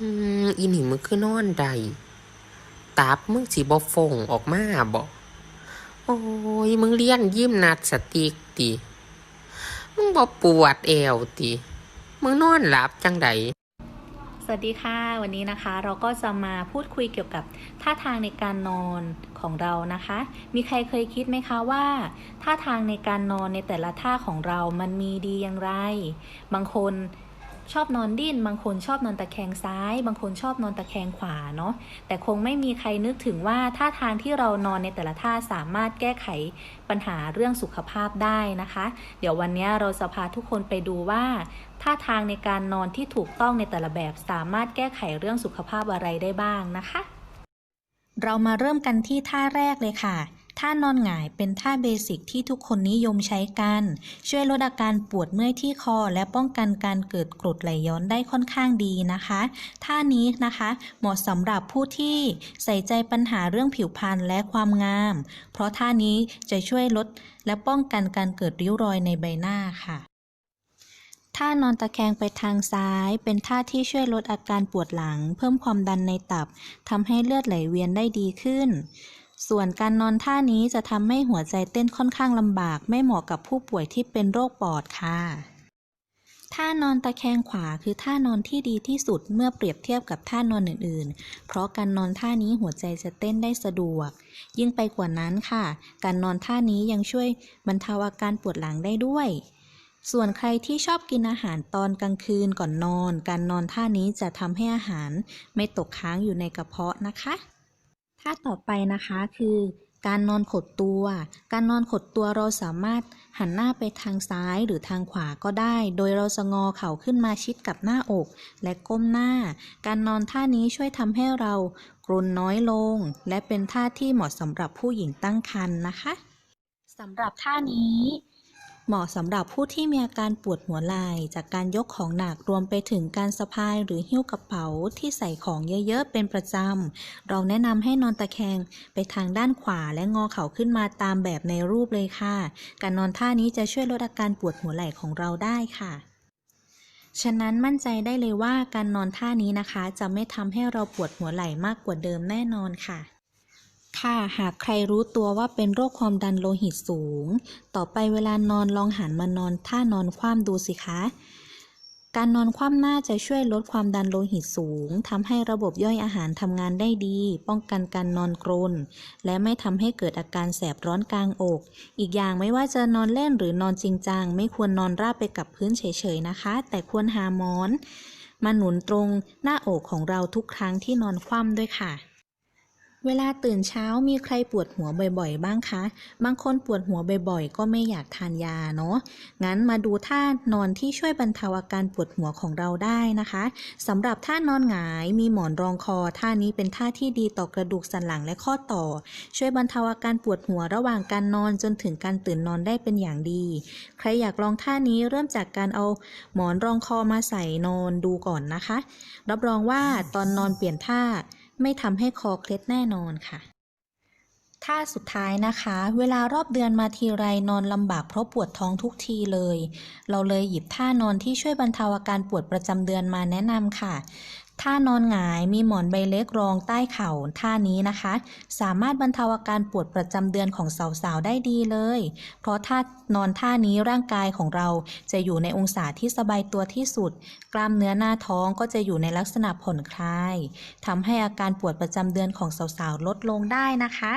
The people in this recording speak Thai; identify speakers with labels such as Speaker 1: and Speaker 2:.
Speaker 1: อืมอีนี่มึงคือนอนใดตับมึงสิบ่ฟงออกมาบ่โอ้ยมึงเรียนยิ้มนาสติกติ มึงบ่ปวดเอวติ มึงนอนหลับจังใด
Speaker 2: สวัสดีค่ะวันนี้นะคะ เราก็จะมาพูดคุยเกี่ยวกับท่าทางในการนอนของเรานะคะ มีใครเคยคิดไหมคะว่าท่าทางในการนอนในแต่ละท่าของเรามันมีดีอย่างไร บางคน ชอบนอนดิ้น บางคนชอบนอนตะแคงซ้าย บางคนชอบนอนตะแคงขวาเนาะแต่คงไม่มีใครนึกถึงว่าท่าทางที่เรานอนในแต่ละท่าสามารถแก้ไขปัญหาเรื่องสุขภาพได้นะคะ เดี๋ยววันนี้เราจะพาทุกคนไปดูว่าท่าทางในการนอนที่ถูกต้องในแต่ละแบบ สามารถแก้ไขเรื่องสุขภาพอะไรได้บ้างนะคะ เรามาเริ่มกันที่ท่าแรกเลยค่ะ ท่านอนหงายเป็นท่าเบสิกที่ทุกคนนิยมใช้กัน ช่วยลดอาการปวดเมื่อยที่คอ และป้องกันการเกิดกรดไหลย้อนได้ค่อนข้างดีนะคะ ท่านี้นะคะเหมาะสำหรับผู้ที่ใส่ใจปัญหาเรื่องผิวพรรณและความงาม เพราะท่านี้จะช่วยลดและป้องกันการเกิดริ้วรอยในใบหน้าค่ะท่านอนตะแคงไปทางซ้าย เป็นท่าที่ช่วยลดอาการปวดหลัง เพิ่มความดันในตับทำให้เลือดไหลเวียนได้ดีขึ้น ส่วนการนอนท่านี้จะทำให้หัวใจเต้นค่อนข้างลำบาก ไม่เหมาะกับผู้ป่วยที่เป็นโรคปอดค่ะท่านอนตะแคงขวาคือท่านอนที่ดีที่สุดเมื่อเปรียบเทียบกับท่านอนอื่นๆ เพราะการนอนท่านี้หัวใจจะเต้นได้สะดวก ยิ่งไปกว่านั้นค่ะ การนอนท่านี้ยังช่วยบรรเทาอาการปวดหลังได้ด้วย ส่วนใครที่ชอบกินอาหารตอนกลางคืนก่อนนอน การนอนท่านี้จะทำให้อาหารไม่ตกค้างอยู่ในกระเพาะนะคะ ท่าต่อไปนะคะคือการนอนขดตัว การนอนขดตัวเราสามารถหันหน้าไปทางซ้ายหรือทางขวาก็ได้ โดยเราจะงอเข่าขึ้นมาชิดกับหน้าอก และก้มหน้า การนอนท่านี้ช่วยทำให้เรากรนน้อยลง และเป็นท่าที่เหมาะสำหรับผู้หญิงตั้งครรภ์นะคะสำหรับท่านี้ เหมาะสำหรับผู้ที่มีอาการปวดหัวไหล่จากการยกของหนักรวมไปถึงการสะพายหรือหิ้วกระเป๋าที่ใส่ของเยอะๆ เป็นประจำ เราแนะนำให้นอนตะแคงไปทางด้านขวาและงอเข่าขึ้นมาตามแบบในรูปเลยค่ะ การนอนท่านี้จะช่วยลดอาการปวดหัวไหล่ของเราได้ค่ะฉะนั้นมั่นใจได้เลยว่าการนอนท่านี้นะคะ จะไม่ทำให้เราปวดหัวไหล่มากกว่าเดิมแน่นอนค่ะ ค่ะหากใครรู้ตัวว่าเป็นโรคความดันโลหิตสูง ต่อไปเวลานอนลองหันมานอนท่านอนคว่ำดูสิคะ การนอนคว่ำหน้าจะช่วยลดความดันโลหิตสูงทำให้ระบบย่อยอาหารทำงานได้ดี ป้องกันการนอนกรน และไม่ทำให้เกิดอาการแสบร้อนกลางอก อีกอย่างไม่ว่าจะนอนเล่นหรือนอนจริงจังไม่ควรนอนราบไปกับพื้นเฉยๆนะคะ แต่ควรหาหมอน มาหนุนตรงหน้าอกของเราทุกครั้งที่นอนคว่ำด้วยค่ะ เวลาตื่นเช้ามีใครปวดหัวบ่อยๆ บ้างคะ บางคนปวดหัวบ่อยๆ ก็ไม่อยากทานยาเนาะ งั้นมาดูท่านอนที่ช่วยบรรเทาอาการปวดหัวของเราได้นะคะสำหรับท่านอนหงายมีหมอนรองคอท่านี้เป็นท่าที่ดีต่อกระดูกสันหลังและข้อต่อ ช่วยบรรเทาอาการปวดหัวระหว่างการนอนจนถึงการตื่นนอนได้เป็นอย่างดี ใครอยากลองท่านี้เริ่มจากการเอาหมอนรองคอมาใส่นอนดูก่อนนะคะ รับรองว่าตอนนอนเปลี่ยนท่า ไม่ทำให้คอเคล็ดแน่นอนค่ะท่าสุดท้ายนะคะ เวลารอบเดือนมาทีไรนอนลำบากเพราะปวดท้องทุกทีเลย เราเลยหยิบท่านอนที่ช่วยบรรเทาอาการปวดประจำเดือนมาแนะนำค่ะ ท่านอนหงายมีหมอนใบเล็กรองใต้เข่าท่านี้นะคะ สามารถบรรเทาอาการปวดประจำเดือนของสาวๆได้ดีเลย เพราะท่านอนท่านี้ร่างกายของเราจะอยู่ในองศาที่สบายตัวที่สุด กล้ามเนื้อหน้าท้องก็จะอยู่ในลักษณะผ่อนคลายทำให้อาการปวดประจำเดือนของสาวๆลดลงได้นะคะ